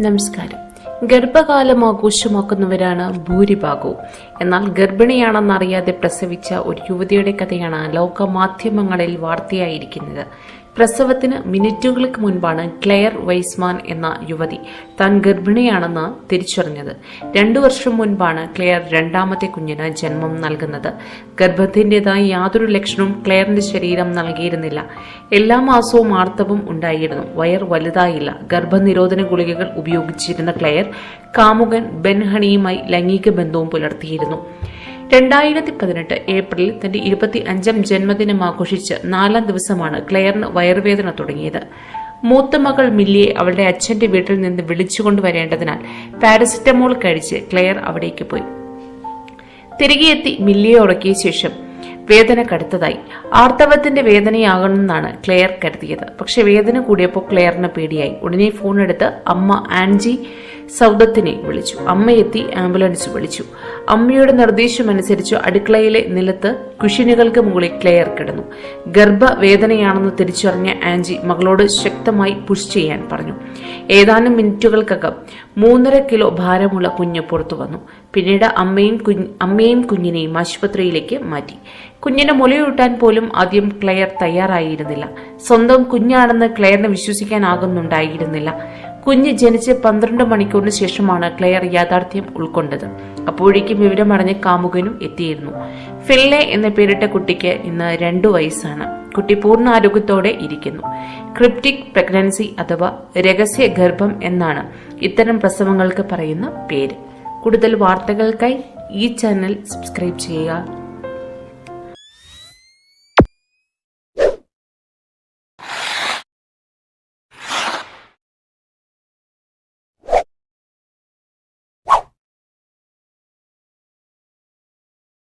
നമസ്കാരം. ഗർഭകാലം ആഘോഷമാക്കുന്നവരാണ് ഭൂരിഭാഗവും. എന്നാൽ ഗർഭിണിയാണെന്നറിയാതെ പ്രസവിച്ച ഒരു യുവതിയുടെ കഥയാണ് ലോക മാധ്യമങ്ങളിൽ വാർത്തയായിരിക്കുന്നത്. പ്രസവത്തിന് മിനിറ്റുകൾക്ക് മുൻപാണ് ക്ലെയർ വൈസ്മാൻ എന്ന യുവതി താൻ ഗർഭിണിയാണെന്ന് തിരിച്ചറിഞ്ഞത്. രണ്ടു വർഷം മുൻപാണ് ക്ലെയർ രണ്ടാമത്തെ കുഞ്ഞിന് ജന്മം നൽകുന്നത്. ഗർഭത്തിന്റേതായ യാതൊരു ലക്ഷണവും ക്ലെയറിന്റെ ശരീരം നൽകിയിരുന്നില്ല. എല്ലാ മാസവും ആർത്തവം ഉണ്ടായിരുന്നു. വയർ വലുതായില്ല. ഗർഭനിരോധന ഗുളികകൾ ഉപയോഗിച്ചിരുന്ന ക്ലെയർ കാമുകൻ ബെൻഹണിയുമായി ലൈംഗിക ബന്ധവും പുലർത്തിയിരുന്നു. രണ്ടായിരത്തി പതിനെട്ട് ഏപ്രിലിൽ തന്റെ ഇരുപത്തി അഞ്ചാം ജന്മദിനം ആഘോഷിച്ച് നാലാം ദിവസമാണ് ക്ലെയറിന് വയറുവേദന തുടങ്ങിയത്. മൂത്ത മകൾ മില്ലിയെ അവളുടെ അച്ഛന്റെ വീട്ടിൽ നിന്ന് വിളിച്ചുകൊണ്ടുവരേണ്ടതിനാൽ പാരസിറ്റമോൾ കഴിച്ച് ക്ലെയർ അവിടേക്ക് പോയി. തിരികെയെത്തി മില്ലിയെ ഉറക്കിയ ശേഷം വേദന കടുത്തതായി ആർത്തവത്തിന്റെ വേദനയാകണമെന്നാണ് ക്ലെയർ കരുതിയത്. പക്ഷെ വേദന കൂടിയപ്പോൾ ക്ലെയറിന് പേടിയായി. ഉടനെ ഫോൺ എടുത്ത് അമ്മ ആൻജി സൗദത്തിനെ വിളിച്ചു. അമ്മയെത്തി ആംബുലൻസ് വിളിച്ചു. അമ്മയുടെ നിർദ്ദേശമനുസരിച്ച് അടുക്കളയിലെ നിലത്ത് കുഷിനുകൾക്ക് മുകളിൽ ക്ലെയർ കിടന്നു. ഗർഭവേദനയാണെന്ന് തിരിച്ചറിഞ്ഞ ആൻജി മകളോട് ശക്തമായി പുഷ് ചെയ്യാൻ പറഞ്ഞു. ഏതാനും മിനിറ്റുകൾക്കകം മൂന്നര കിലോ ഭാരമുള്ള കുഞ്ഞ് പുറത്തു വന്നു. പിന്നീട് അമ്മയും കുഞ്ഞ് അമ്മയും കുഞ്ഞിനെയും ആശുപത്രിയിലേക്ക് മാറ്റി. കുഞ്ഞിന് മുലയൂട്ടാൻ പോലും ആദ്യം ക്ലെയർ തയ്യാറായിരുന്നില്ല. സ്വന്തം കുഞ്ഞാണെന്ന് ക്ലെയറിന് വിശ്വസിക്കാനാകുന്നുണ്ടായിരുന്നില്ല. കുഞ്ഞ് ജനിച്ച് പന്ത്രണ്ട് മണിക്കൂറിന് ശേഷമാണ് ക്ലെയർ യാഥാർത്ഥ്യം ഉൾക്കൊണ്ടത്. അപ്പോഴേക്കും വിവരമറിഞ്ഞ് കാമുകനും എത്തിയിരുന്നു. ഫില്ലെ എന്ന പേരിട്ട കുട്ടിക്ക് ഇന്ന് രണ്ടു വയസ്സാണ്. കുട്ടി പൂർണ ആരോഗ്യത്തോടെ ഇരിക്കുന്നു. ക്രിപ്റ്റിക് പ്രഗ്നൻസി അഥവാ രഹസ്യ ഗർഭം എന്നാണ് ഇത്തരം പ്രസവങ്ങൾക്ക് പറയുന്ന പേര്. കൂടുതൽ വാർത്തകൾക്കായി ഈ ചാനൽ സബ്സ്ക്രൈബ് ചെയ്യുക.